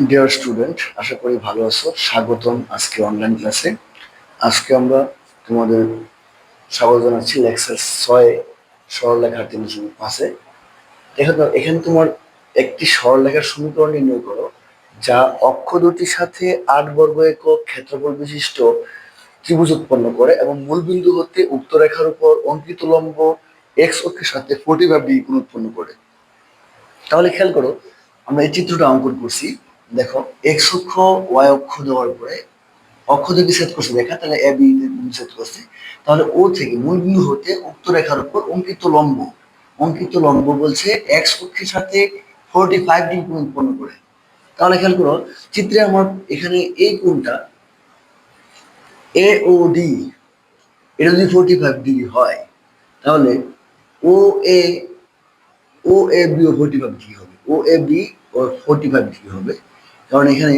Dear student আশা করি ভালো আছো। স্বাগতম আজকে অনলাইন ক্লাসে আজকে আমরা তোমাদের স্বাগত জানাচ্ছি লেকচার ছয়, সরলরেখার তিন দশমিক পাঁচে। তো, এখানে তোমার একটি সরলরেখার সমীকরণ নির্ণয় করো, যা অক্ষ দুটির সাথে আট বর্গ একক ক্ষেত্রফল বিশিষ্ট ত্রিভুজ উৎপন্ন করে এবং মূলবিন্দু হতে উক্ত রেখার উপর অঙ্কিত লম্ব এক্স অক্ষের সাথে ফোর্টি ফাইভ ডিগ্রি উৎপন্ন করে। তাহলে খেয়াল করো, আমরা এই চিত্রটা অঙ্কন করছি। দেখো এক্স অক্ষ ওয়াই অক্ষ দেওয়ার পরে অক্ষ থেকে সেট করছে, রেখা, তাহলে এ, বি সেট করছে। তাহলে ও থেকে মূল হতে উক্ত রেখার উপর অঙ্কিত লম্ব অঙ্কিত লম্ব বলছে এক্স অক্ষের সাথে ফোরটি ফাইভ ডিগ্রি উৎপন্ন করে। তাহলে খেয়াল করো, চিত্রে আমার এখানে এই কোণটা এ ও ডি, এটা যদি ফোরটি ফাইভ ডিগ্রি হয়, তাহলে O A O A B O forty five degree হবে, O A B O forty five degree হবে। কারণ এখানে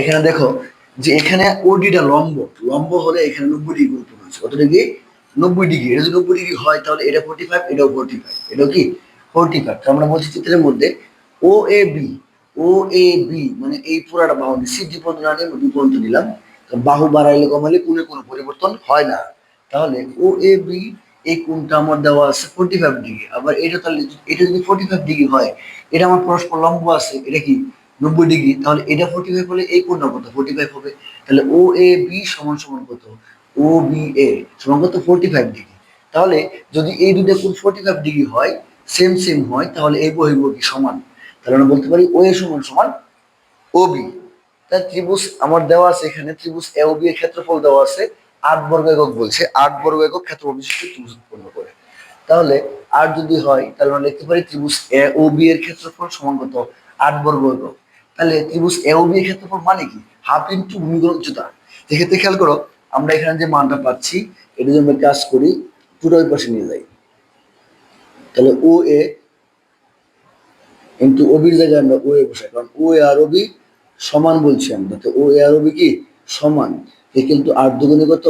এখানে দেখো যে এখানে ওডিটা লম্ব। লম্ব হলে এখানে নব্বই ডিগ্রি উৎপন্ন হচ্ছে। কত ডিগ্রি? নব্বই ডিগ্রি। এটা যদি নব্বই ডিগ্রি হয়, তাহলে এটা ফোর্টি ফাইভ এটাও ফোর্টি ফাইভ এটাও কি? ফোর্টি ফাইভ তো আমরা বলছি চিত্রের মধ্যে ও A B O A B মানে এই পুরাটা বাহু সি পর্যন্ত নিলাম। বাহু বাড়াইলে কমাইলে কোণে কোনো পরিবর্তন হয় না। তাহলে ও এ বি এই কোণটা আমার দেওয়া আছে ফোর্টি ফাইভ ডিগ্রি আবার এটা তাহলে এটা যদি ফোর্টি ফাইভ ডিগ্রি হয়, এটা আমার পরস্পর লম্ব আছে, এটা কি নব্বই ডিগ্রি তাহলে এটা ফোর্টি ফাইভ হলে এই কোণটা কত? ফোর্টি ফাইভ হবে। তাহলে ও এ বি সমান সমান কত? ও বি এ সমান কত? ফোর্টি ফাইভ ডিগ্রি তাহলে যদি এই দুটো কোণ ফোর্টি ফাইভ ডিগ্রি হয় সেম সেম হয়, তাহলে এই বহির্ভ কি সমান। তাহলে আমরা বলতে পারি ও এ সমান সমান ও বি তাই ত্রিভুজ আমার দেওয়া আছে এখানে, ত্রিভুজ এ ও বি এর ক্ষেত্রফল দেওয়া আছে। আট বর্গ একক বলছে, আট বর্গ একক ক্ষেত্রফল বিশিষ্ট ত্রিভুজ উৎপন্ন করে। তাহলে আর যদি হয়, তাহলে আমরা লিখতে পারি ত্রিভুজ এ ও বি এর ক্ষেত্রফল সমান কত? আট বর্গ একক। তাহলে ত্রিভুজ এ ও বি এর ক্ষেত্রফল মানে কি? হাফ ইন্টু ভূমিগুণ উচ্চতা সেক্ষেত্রে খেয়াল করো, আমরা এখানে যে মানটা পাচ্ছি, এটা যদি আমরা কাজ করি, পুরো ওই পাশে নিয়ে যাই। তাহলে ও এ কিন্তু ওবির জায়গায় আমরা ও এ বসাই, কারণ ও এ আর ওবি সমান বলছি আমরা। তো ও এ আর ওবি কি? সমান। এ কিন্তু আট দুগুণে কত?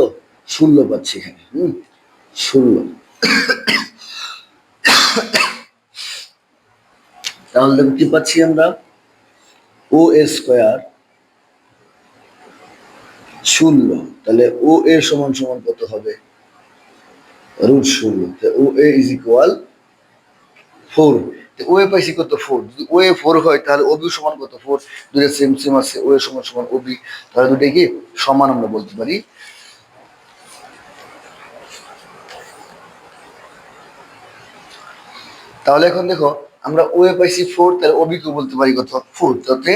ষোলো পাচ্ছি এখানে, হুম? ষোলো। তাহলে কি পাচ্ছি আমরা? ও এ স্কোয়ার শূন্য। তাহলে ও এ সমান সমান কত হবে? রুট শূন্য O A is equal four O A পাইছি কত ফোর যদি ও এ ফোর হয়, তাহলে ওবি সমান কত ফোর সেম সেম আছে সমান সমান তাহলে দুটো কি? সমান আমরা বলতে পারি। তাহলে এখন দেখো, আমরা ও এ পাইছি ফোর তাহলে ওবি কে বলতে পারি কত ফোর তাতে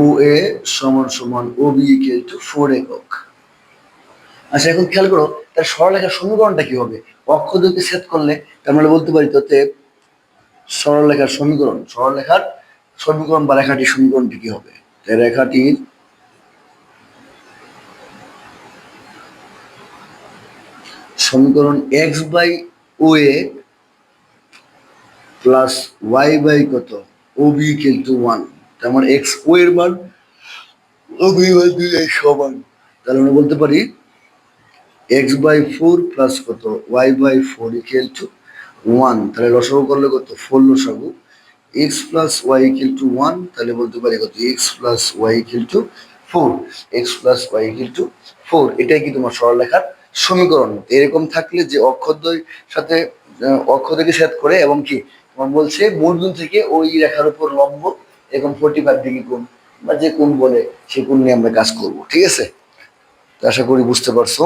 ও এ সমান সমান ওবি টু ফোর একক। আচ্ছা এখন খেয়াল করো, তার সরলরেখার সমীকরণটা কি হবে? অক্ষ দুটি সেট করলে তার মানে বলতে পারি তাতে সরলরেখার সমীকরণ সরলরেখার সমীকরণ বা রেখাটির সমীকরণটি কি হবে? রেখাটির সমীকরণ x by O A plus y by কত? ও বি কিন্তু ওয়ান তার মানে এক্স ও এর মান ও বি বাই দুই সমান। তাহলে আমরা বলতে পারি এক্স বাই ফোর প্লাস কত? Y by four equal to one তাহলে লসাগু করলে কত? ফোর লসাগু x plus y equal to one তাহলে বলতে পারি কত? X plus y equal to four x plus y equal to four এটাই কি তোমার সরলরেখার সমীকরণ? এরকম থাকলে যে অক্ষরদ্বয় সাথে আহ, অক্ষ থেকে সেট করে এবং কি? তোমার বলছে মূলবিন্দু থেকে ওই রেখার উপর লম্ব এরকম ফোর্টি ফাইভ ডিগ্রি কোণ বা যে কোণ বলে সে কোণ নিয়ে আমরা কাজ করব। ঠিক আছে? আশা করি বুঝতে পারছ।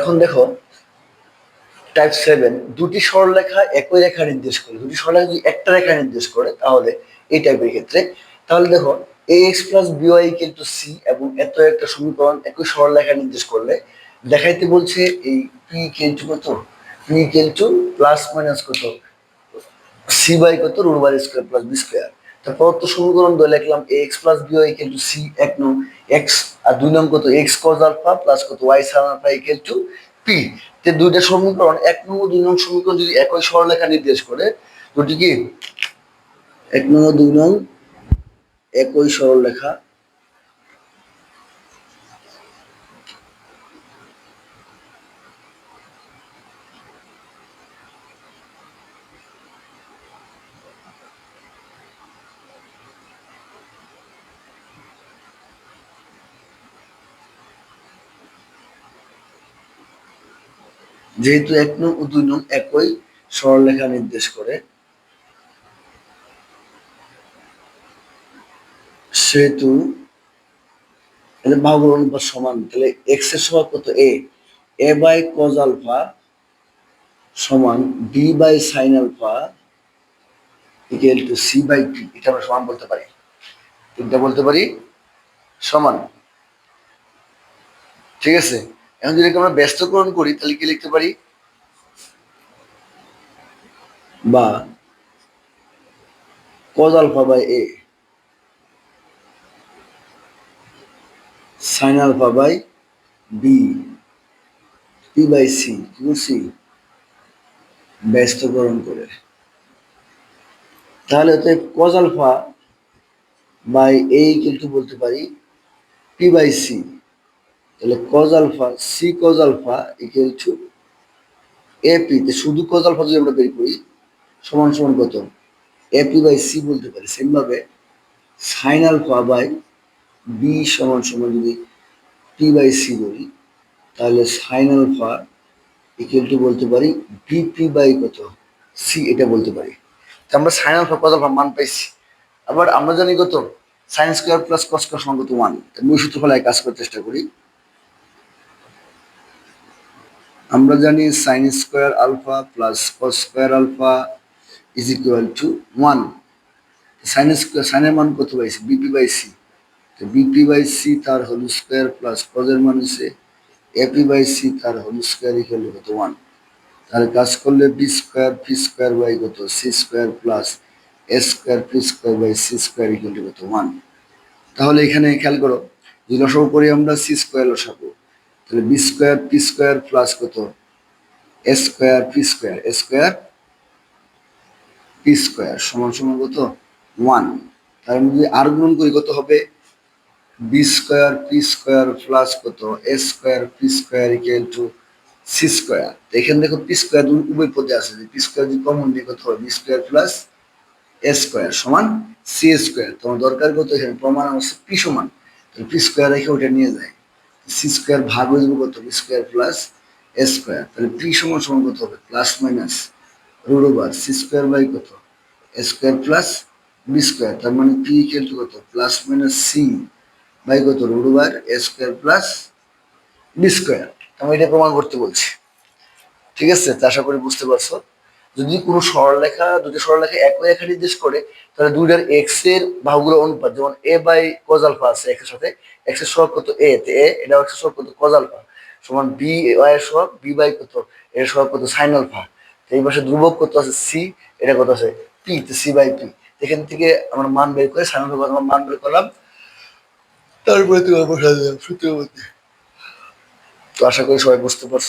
এখন দেখো টাইপ সেভেন দুটি সরলরেখা একই রেখা নির্দেশ করে। দুটি সরলরেখা যদি একটা রেখা নির্দেশ করে, তাহলে এই টাইপের ক্ষেত্রে। তাহলে দেখো a x plus b y কিন্তু সি এবং এত একটা সমীকরণ একই সরলরেখা নির্দেশ করলে, দেখাইতে বলছে এই পি কেলটু কত? পি কেলটু প্লাস মাইনাস কত? সি বাই কত? Root by square plus b square তারপর তো সমীকরণ ধরে লিখলাম a x plus b y equal to c এক নং। এক্স আর দুই নং কত এক্স কজ আলফা প্লাস কত y sine alpha equal to p তে দুইটা সমীকরণ, এক নম্বর, দুই নং সমীকরণ যদি একই সরলরেখা নির্দেশ করে, দুটি কি? এক নম্বর, দুই নং, একই সরলরেখা। যেহেতু এক নং ও দুই নং একই সরলরেখা নির্দেশ করে, সেহেতু বাহুগুলো অনুপাত সমান। তাহলে এক্সের সমান কত? A a by cos alpha সমান b by sine alpha equal to c by p এটা আমরা সমান বলতে পারি। তিনটা বলতে পারি সমান। ঠিক আছে? এখন যদি আমরা ব্যস্তকরণ করি, তাহলে কি লিখতে পারি? বা cos alpha by a sine alpha by b p by c কি বলছি ব্যস্তকরণ করে। তাহলে অতএব কজ আলফা বাই এ কিন্তু বলতে পারি পি বাই সি তাহলে cos alpha c cos alpha equal to a p তে শুধু কজ আলফা যদি আমরা বের করি, সমান সমান কত? এ পি বাই সি বলতে পারি। সেম ভাবে সাইন আলফা বাই বি সমান সমান যদি পি বাই সি বলি, তাহলে সাইন আলফা ইকুয়াল টু বলতে পারি বিপি বাই কত? সি এটা বলতে পারি। তো আমরা সাইন আলফা কজ আলফা মান পাইছি। আবার আমরা জানি কত? Sine square plus cos square সমান কত? ওয়ান মূল সূত্র ফলায় কাজ করার চেষ্টা করি। আমরা জানি sine square alpha plus cos square alpha is equal to one sine square সাইনের মান কত পাইছি বিপি বাই সি তো বিপি বাই সি তার হোল স্কোয়ার প্লাস কজের মান হচ্ছে এপি বাই সি তার হোল স্কোয়ার ইকুয়াল কত? ওয়ান তাহলে কাজ করলে b square p square by কত? C square plus a square p square by c square equal কত? ওয়ান তাহলে এখানে খেয়াল করো যদি লসাগু করি আমরা সি স্কোয়ার লসাগু তাহলে b square p square plus কত? A square p square a square p square সমান সমান কত? ওয়ান তার মধ্যে আর গুণন করি কত হবে? B square p square plus কত? A square p square equal to c square এখানে দেখো পি স্কোয়ার উভয় পদে আছে। যে পি স্কোয়ার যদি কমন নিয়ে কত হবে b square plus a square সমান সি স্কোয়ার তোমার দরকার কত? এখানে প্রমাণ হচ্ছে পি সমান। পি স্কোয়ার রেখে ওটা নিয়ে যায় সি স্কোয়ার ভাগ হয়ে যাবে কত? স্কোয়ার প্লাস এ স্কোয়ার তাহলে পি সমান সমান কত হবে? Plus minus root over c square by কত? A square plus b square তার মানে পি ইকুয়াল টু কত? প্লাস মাইনাস সি বাই কত? Root over a square plus b square আমি এটা প্রমাণ করতে বলছি। ঠিক আছে? তা আশা করি বুঝতে পারছ। যদি কোনো সরলরেখা, দুটি সরলরেখা একই রেখা নির্দেশ করে, তাহলে দুইটার এক্সের বাহুগুলোর অনুপাত, যেমন এ বাই কজ আলফা আছে এক্সের সাথে এক্সের সহগ কত এ এ এটা এক্সের সহগ কত কজ আলফা সমান বি ওয়াই এর সহগ, বি বাই কত, এর সহগ কত সাইন আলফা এই পাশে ধ্রুবক কত আছে? সি, এটা কত আছে? পি, তো সি বাই পি। এখান থেকে আমরা মান বের করে সাইন আলফা আমরা মান বের করলাম। তারপরে তুমি বসা দিলাম সূত্রের মধ্যে তো আশা করি সবাই বুঝতে পারছ।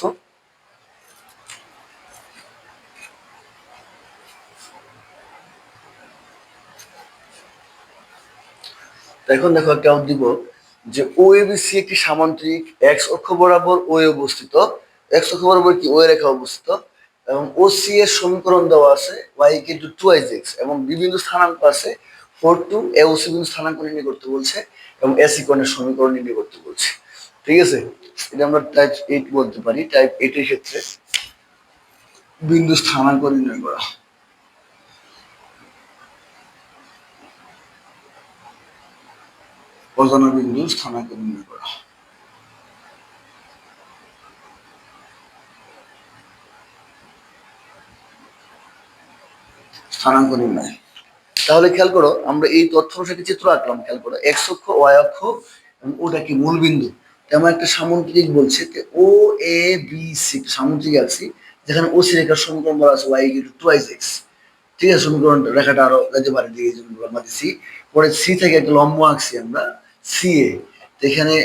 এখন দেখো একটা দিব। যে ও এবিসি একটি সামান্তরিক এক্স অক্ষ বরাবর ও এ অবস্থিত। এক্স অক্ষ বরাবর কি ও এ রেখা অবস্থিত? এবং ও সি এর সমীকরণ দেওয়া আছে ওয়াই কিন্তু টু টু আইজ এক্স এবং বিভিন্ন স্থানাঙ্ক আছে ফোর টু এ ও সি বিন্দু স্থানাঙ্ক নির্ণয় করতে বলছে এবং এসি কোণের সমীকরণ নির্ণয় করতে বলছে। ঠিক আছে? এটা আমরা টাইপ এইট বলতে পারি। টাইপ এইট এর ক্ষেত্রে বিন্দু স্থানাঙ্ক নির্ণয় করা। অজানা বিন্দু স্থানাঙ্ক নির্ণয় করা স্থানাঙ্ক নির্ণয় তাহলে খেয়াল করো, আমরা এই তথ্য অনুসারে চিত্র আঁকলাম, খেয়াল করো এক্স অক্ষ ওয়াই অক্ষ ওটা কি মূল বিন্দু? তেমন একটা সামুদ্রিক বলছে ও এ বি সি সামুদ্রিক আছি যেখানে ও সি রেখার সমীকরণ বলা আছে y equal to twice x ঠিক আছে সমীকরণ রেখাটা আরও যেতে পারে দিকে পরে সি থেকে একটা লম্ব আঁকছি আমরা। সি এ এখানে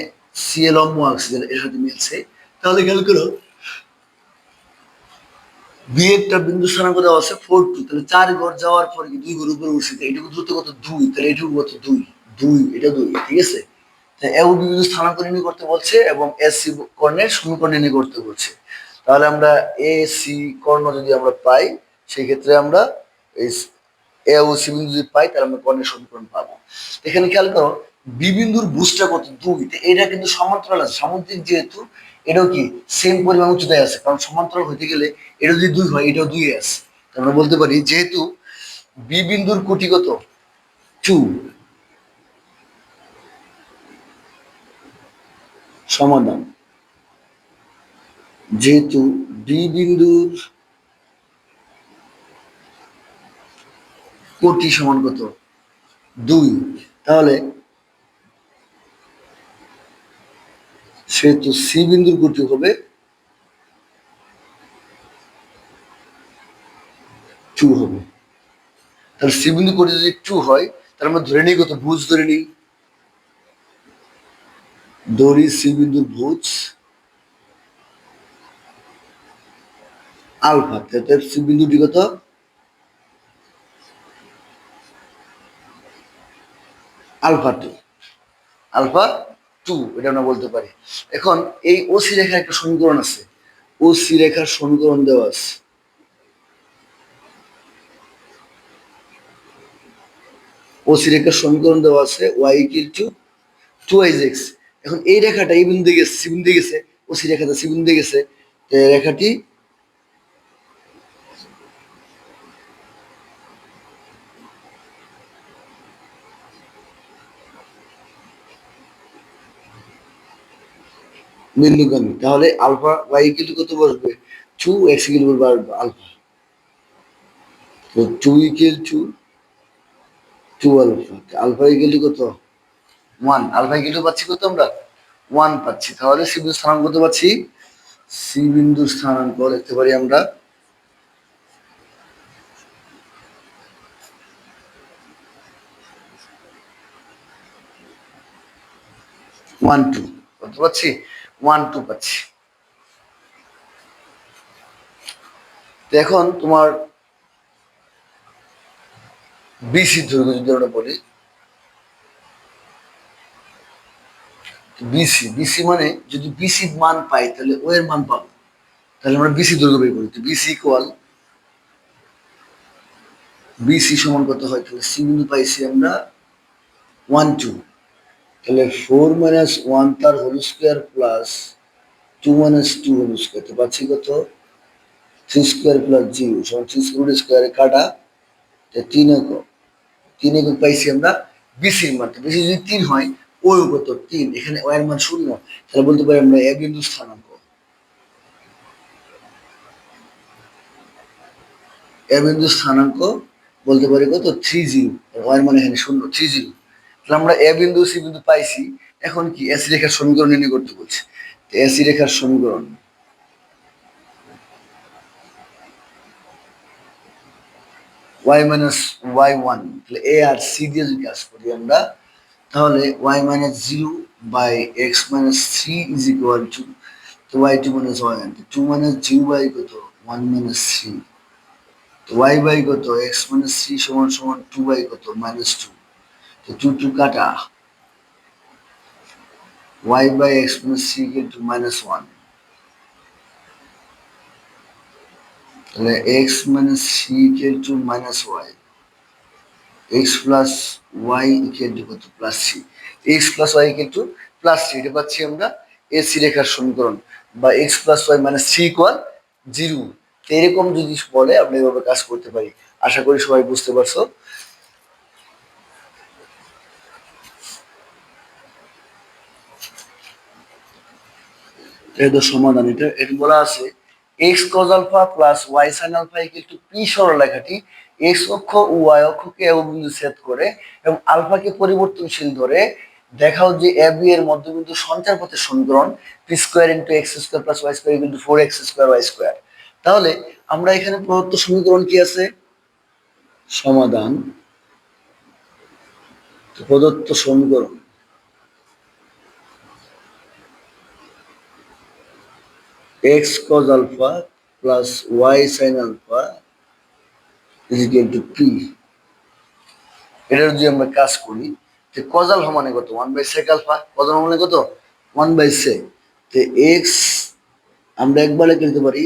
সি এ লম্ব যেটা এর সাথে মিলছে। তাহলে খেয়াল করো বিন্দু আছে ফোর টু তাহলে চার ঘর যাওয়ার পরে দুই ঘর উপরে উঠছে? এটুকু কত? দুই, তাহলে এটুকু কত? দুই দুই, এটা দুই, ঠিক আছে? এ ও বি বিন্দু স্থানাঙ্ক নির্ণয় করতে বলছে এবং এস সি কর্ণের সমীকরণ নির্ণয় করতে বলছে। তাহলে আমরা এ সি কর্ণ যদি আমরা পাই সেই ক্ষেত্রে আমরা এই এ ও সি বিন্দু যদি পাই, তাহলে আমরা কর্ণের সমীকরণ পাবো। এখানে খেয়াল করো বি বিন্দুর বুঝটা কত দুই এটা কিন্তু সমান্তরাল আছে। সামুদ্রিক যেহেতু, এটাও কি সেম পরিমাণ উচ্চতায় আছে। কারণ সমান্তরাল হইতে গেলে এটা যদি দুই হয়, এটাও দুই আছে। আমরা বলতে পারি, যেহেতু বি বিন্দুর কোটি কত? টু। সমাধান। যেহেতু বি বিন্দুর কোটি সমান কত? দুই। তাহলে সেহেতু সি বিন্দুর কোটি হবে টু হবে। তাহলে সি বিন্দু কোটি যদি টু হয়, তাহলে আমরা ধরে নিই কত? ভুজ ধরে নিই। ধরি সি বিন্দুর ভুজ আলফা। তাতে সি বিন্দুটি কত? আলফা টু আলফা টু, এটা আমরা বলতে পারি। এখন এই ওসি রেখার একটা সমীকরণ আছে। ওসি রেখার সমীকরণ দেওয়া আছে। ওসি রেখার সমীকরণ দেওয়া আছে y equal to twice x এখন এই রেখাটা এই বিন্দু গেছে, সি বিন্দু গেছে ওসি রেখাটা সি বিন্দু গেছে। রেখাটি বিন্দুগামী তাহলে আলফা ওয়াই ইকুয়াল কত বসবে? টু এক্স ইকুয়াল বলবে আলফা। তো two equal to two alpha. Alpha equal কত? ওয়ান আলফা ইকুয়াল পাচ্ছি কত আমরা? ওয়ান পাচ্ছি। তাহলে সি বিন্দু স্থানাঙ্ক কত পাচ্ছি? সি বিন্দু স্থানাঙ্ক লিখতে পারি আমরা ওয়ান টু কত পাচ্ছি? ওয়ান টু পাচ্ছি তো এখন তোমার বিসি দৈর্ঘ্য যদি আমরা বলি। বিসি বিসি মানে যদি বিসি মান পাই, তাহলে ও এর মান পাবো। তাহলে আমরা বিসি দৈর্ঘ্য বের করি। বিসি ইকুয়াল বিসি সমান কত হয়? তাহলে সি বিন্দু পাইছি আমরা ওয়ান টু তাহলে ফোর মাইনাস ওয়ান তার whole square plus two minus two whole square তো পাচ্ছি কত? থ্রি স্কোয়ার প্লাস জিরো সমান থ্রি স্কোয়ার স্কোয়ারে কাটা তো তিন একক তিন একক পাইছি আমরা বিসির মান, তো বিসি যদি তিন হয় ওই কত তিন, এখানে ওয়ের মান শূন্য, তাহলে বলতে পারি আমরা এ বিন্দু স্থানাঙ্ক। এ বিন্দু স্থানাঙ্ক বলতে পারি কত? থ্রি জিরো ওয়ের মানে এখানে শূন্য থ্রি জিরো তাহলে আমরা এ বিন্দু, সি বিন্দু পাইছি। এখন কি? এসি রেখার সমীকরণ নির্ণয় করতে বলছে। এসি রেখার সমীকরণ। ওয়াই মাইনাস ওয়াই ওয়ান তাহলে এ আর সি দিয়ে যদি কাজ করি আমরা, তাহলে y minus zero by x minus three is equal to তো y two minus y one two minus zero by কত? ওয়ান মাইনাস থ্রি তো ওয়াই বাই কত? এক্স মাইনাস থ্রি সমান সমান টু বাই কত? মাইনাস টু তো two two কাটা y by x minus three equal to minus one তাহলে x minus three equal to minus y x plus y equal to কত? Plus three x plus y equal to plus three এটা পাচ্ছি আমরা A C রেখার সমীকরণ বা x plus y minus three equal zero এরকম যদি বলে, আমরা এভাবে কাজ করতে পারি। আশা করি সবাই বুঝতে পারছ। এটা সমাধান এটা এটা বলা আছে। X cos alpha plus y sine alpha equal to p সরলরেখাটি x অক্ষ ওয়াই অক্ষকে এ বিন্দু করে এবং আলফাকে পরিবর্তনশীল ধরে দেখাও যে এ বি এর মধ্যবিন্দু সঞ্চার পথের সমীকরণ p square into x square plus y square into four x square y square তাহলে আমরা এখানে প্রদত্ত সমীকরণ কি আছে? সমাধান। প্রদত্ত সমীকরণ। X cos alpha plus y sine alpha is equal to p এটা যদি আমরা কাজ করি যে কজ আলফা মানে কত? One by sec alpha cos alpha মানে কত? ওয়ান বাই সেক তো এক্স আমরা একবারে লিখতে পারি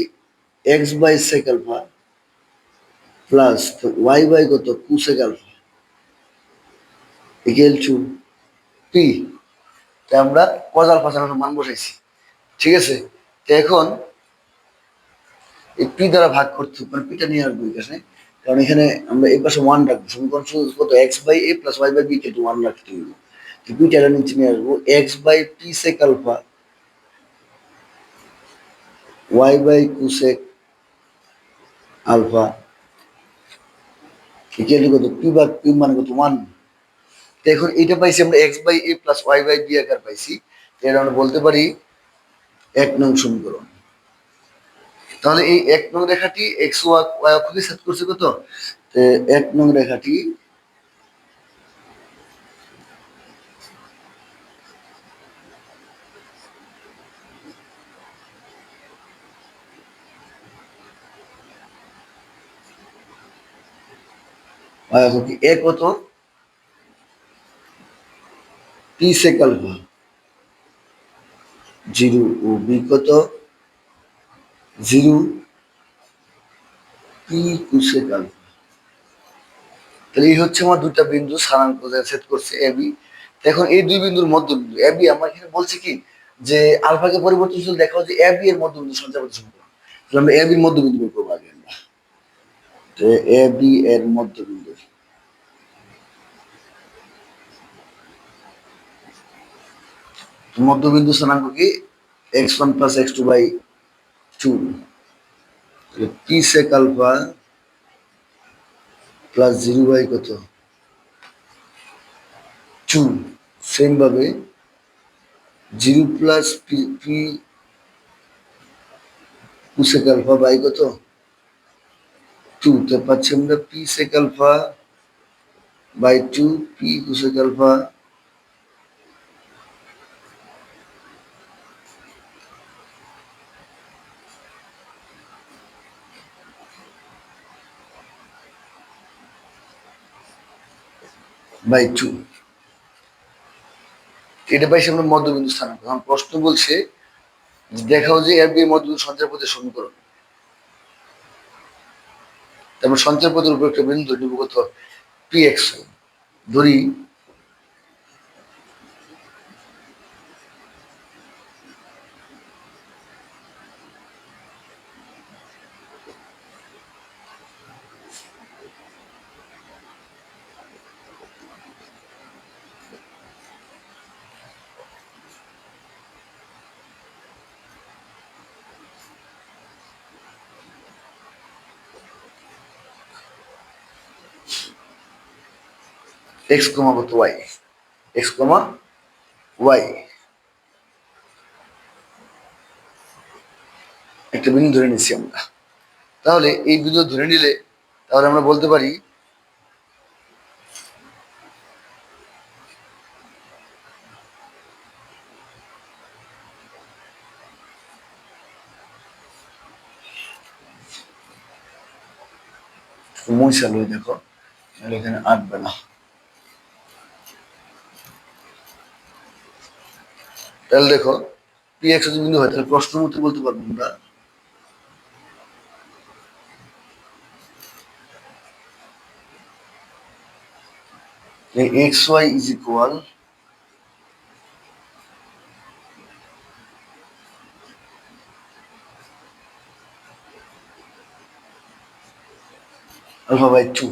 x by sec alpha plus y by কত? Two sec alpha equal to p আমরা কজ আলফা সাইন মান বসাইছি। ঠিক আছে? এখন এই পি দ্বারা ভাগ করতে মানে পিটা নিয়ে আসব এখানে কারণ এখানে আমরা এই পাশে ওয়ান রাখব, সমীকরণ কত? X by a plus y by b K one রাখতে হইব তো পিটা নিচে নিয়ে আসব x by p sec alpha y by cosec alpha equal কত? পি বা পি মানে কত? ওয়ান তো এখন এটা পাইছি আমরা x by a plus y by b আকার পাইছি। এটা আমরা বলতে পারি এক নং সমীকরণ। তাহলে এই এক নং রেখাটি এক্স ওয়াই অক্ষকে সেট করছে কত? এক নং রেখাটি এক অক্ষকে এ কত? P sec alpha zero O B কত জিরো পি কুসেক তাহলে এই হচ্ছে আমার দুটা বিন্দু স্থানাঙ্ক সেট করছে এ বি এখন এই দুই বিন্দুর মধ্যবিন্দু এ বি আমার এখানে বলছে কি? যে আলফাকে পরিবর্তনশীল দেখাও যে এ বি এর মধ্যবিন্দু সঞ্চয় করতে সম্পর্ক তাহলে আমরা এ বির মধ্যবিন্দু বের করব আগে আমরা। এ বি এর মধ্যবিন্দু মধ্যবিন্দু স্থানাঙ্ক কি? X one plus x two by two p sec alpha plus zero by কত? টু সেম ভাবে zero plus p p two sec alpha by কত? টু তো পাচ্ছি আমরা p sec alpha by two p cosec alpha by two এটা পাইছি আমরা মধ্যবিন্দু স্থানাঙ্ক এখন প্রশ্ন বলছে দেখাও যে এর বিয়ে মধ্যবিন্দু সঞ্চার পথের সমীকরণ। তারপর সঞ্চার পথের উপর একটা বিন্দু কত পি এক্স ধরি এক্স কমা কত ওয়াই? এক্স কমা একটা বিন্দু ধরে নিচ্ছি আমরা। তাহলে এই বিন্দু ধরে নিলে তাহলে আমরা বলতে পারি লই দেখো এখানে আটবে না। তাহলে দেখো পি এক্স যদি বিন্দু হয়, তাহলে প্রশ্ন মতো বলতে পারব আমরা। X y is equal alpha by two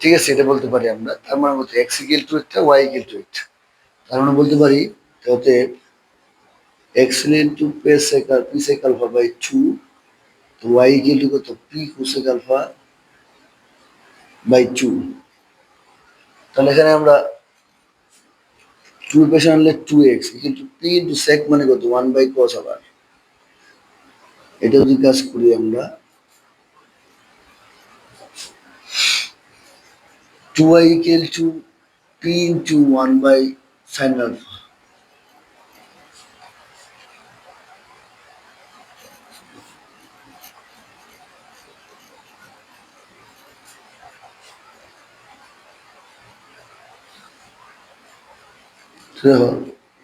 ঠিক আছে, এটা বলতে পারি আমরা। তার মানে বলতে এক্স ইকুয়াল টু একটা ওয়াই ইকুয়াল টু একটা। তার মানে বলতে পারি তাতে এক্স ইন্টু পে সেকাল, p sec alpha by two তো ওয়াই টু কত? P cosec alpha by two তাহলে এখানে আমরা টু পেশন আনলে টু এক্স কিন্তু পি ইন্টু সেক মানে কত? ওয়ান বাই কস আবার। এটা যদি কাজ করি আমরা two y equal to p into one by sine alpha. দেখো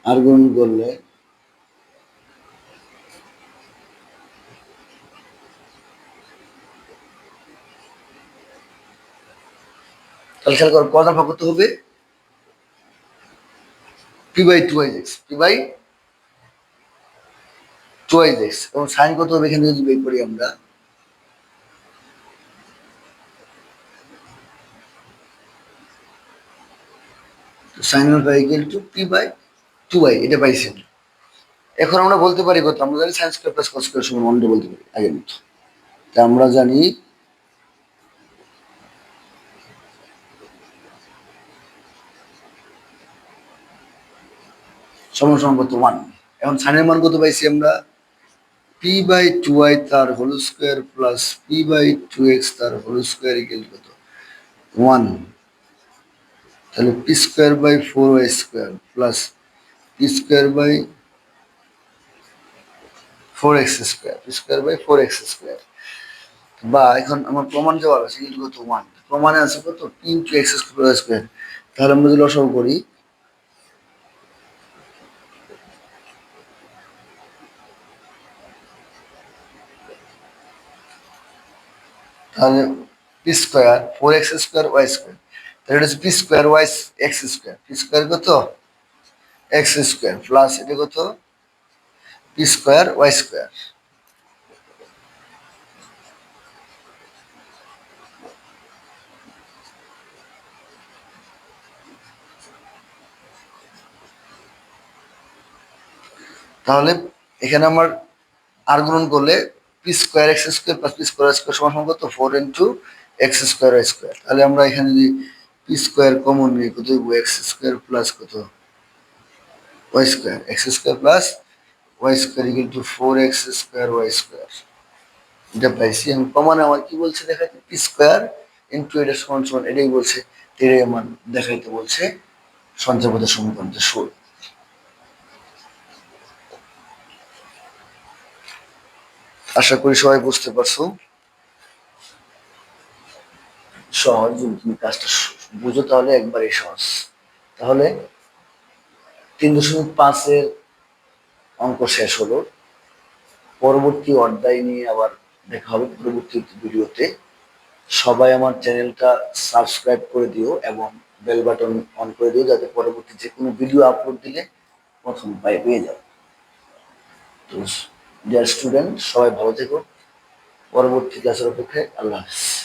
আর গুণ করলে তাহলে খেয়াল করো কত ভাগ করতে হবে। P by two I x p by two I x এবং সাইন কত হবে এখানে যদি বের করি আমরা। Sine by equal to p by two I এটা পাইছি এখন আমরা বলতে পারি কত আমরা জানি sine square plus cos square সমান ওয়ানটা বলতে পারি, আগের মতো। তা আমরা জানি সমান সমান কত ওয়ান এখন সাইনের মান কত পাইছি আমরা? পি বাই টু আই তার whole square plus p by two x তার হোল স্কোয়ার ইকুয়াল কত? ওয়ান তাহলে p square by four y square plus p square by four x square p square by four x square বা এখন আমার প্রমাণ দেওয়া আছে, কিন্তু কত? ওয়ান প্রমাণে আছে কত? P into x square square তাহলে আমরা যদি লসাগু করি, তাহলে p square four x square y square তাহলে এটা হচ্ছে p square y x square p square কত? এক্স স্কোয়ার প্লাস এটা কত? পি স্কোয়ার ওয়াই স্কোয়ার তাহলে এখানে আমার আর গুণন করলে p square x square plus p square square সমান কত? Four into x square square তাহলে আমরা এখানে যদি পি স্কোয়ার কমন নিই কত এক্স স্কোয়ার প্লাস কত? Y square. X square plus y square equal to four x square y square. এটা পাইছি। আমি প্রমাণে আমার কি বলছে দেখাইতে? পি স্কোয়ার ইন্টু এটা সমান সমান, এটাই বলছে। এটাই আমার দেখাইতে বলছে সঞ্চয়পদের সমীকরণের সুর আশা করি সবাই বুঝতে পারছ। সহজ, তুমি কাজটা বুঝো তাহলে একবারই সহজ। তাহলে তিন দশমিক পাঁচের অঙ্ক শেষ হলো। পরবর্তী অধ্যায় নিয়ে আবার দেখা হবে পরবর্তী ভিডিওতে। সবাই আমার চ্যানেলটা সাবস্ক্রাইব করে দিও এবং বেল বাটন অন করে দিও যাতে পরবর্তী যে কোনো ভিডিও আপলোড দিলে প্রথম পায়ে পেয়ে যাও। তো ডিয়ার স্টুডেন্ট সবাই ভালো থেকো। পরবর্তী ক্লাসের অপেক্ষায় আল্লাহ হাফিজ।